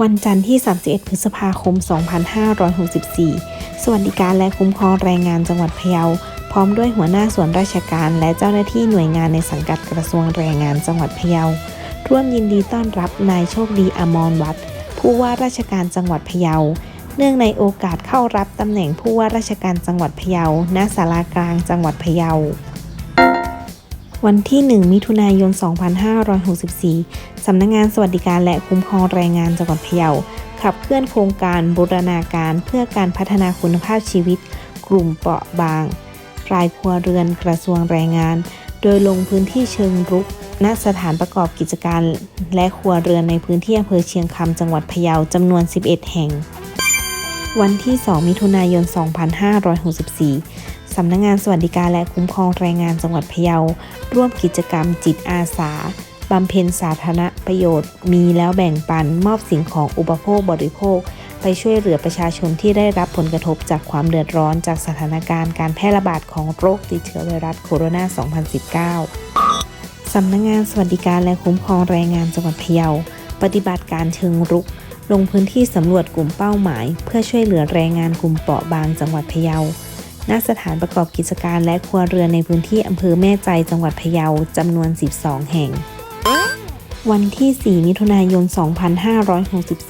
วันจันทร์ที่ 31 พฤษภาคม 2564 สวัสดิการและคุ้มครองแรงงานจังหวัดพะเยา พร้อมด้วยหัวหน้าส่วนราชการและเจ้าหน้าที่หน่วยงานในสังกัดกระทรวงแรงงานจังหวัดพะเยา ร่วมยินดีต้อนรับนายโชคดีอมรวัฒน์ผู้ว่าราชการจังหวัดพะเยา เนื่องในโอกาสเข้ารับตำแหน่งผู้ว่าราชการจังหวัดพะเยา ณ ศาลากลางจังหวัดพะเยา วันที่ 1 มิถุนายน 2564 สำนักงงานสวัสดิการและคุ้มครองแรงงานจังหวัดพะเยา ขับเคลื่อนโครงการบูรณาการเพื่อการพัฒนาคุณภาพชีวิต กลุ่มเปราะบาง รายครัวเรือนกระทรวงแรงงาน โดยลงพื้นที่เชิงรุกณสถานประกอบกิจการ และครัวเรือนในพื้นที่อำเภอเชียงคำจังหวัดพะเยาจำนวน 11 แห่ง วันที่ 2 มิถุนายน 2564 สำนักงงานสวัสดิการและคุ้มครองแรงงานจังหวัดพะเยา ร่วมกิจกรรมจิตอาสาบำเพ็ญสาธารณประโยชน์ มีแล้วแบ่งปันมอบสิ่งของอุปโภคบริโภค ไปช่วยเหลือประชาชนที่ได้รับผลกระทบจากความเดือดร้อนจากสถานการณ์การแพร่ระบาดของโรคติดเชื้อไวรัสโคโรนา 2019 สำนักงงานสวัสดิการและคุ้มครองแรงงานจังหวัดพะเยา ปฏิบัติการเชิงรุก ลงพื้นที่สำรวจกลุ่มเป้าหมาย เพื่อช่วยเหลือแรงงานกลุ่มเปราะบางจังหวัดพะเยา ณสถานประกอบกิจการและครัวเรือนในพื้นที่อำเภอแม่ใจจังหวัดพะเยาจำนวน 12 แห่ง วันที่ 4 มิถุนายน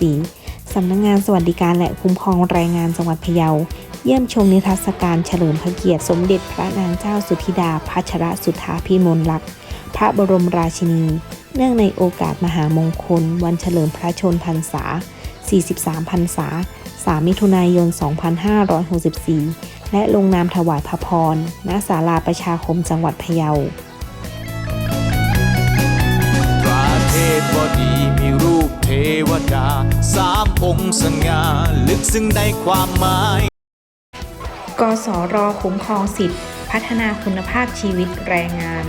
2564 สำนักงงานสวัสดิการและคุ้มครองแรงงานจังหวัดพะเยา เยี่ยมชมนิทรรศการเฉลิมพระเกียรติสมเด็จพระนางเจ้าสุธิดาพัชรสุธาพิมลลักษณ์พระบรมราชินี เนื่องในโอกาสมหามงคล วันเฉลิมพระชนพรรษา 43 พรรษา 3 มิถุนายน 2564 และลงนามถวายพระพร ณ ศาลาประชาคมจังหวัดพะเยาประเทศบดีมีรูปเทวดา สามองค์สง่าลึกซึ้งในความหมาย กสรคุ้มครองสิทธิพัฒนาคุณภาพชีวิตแรงงาน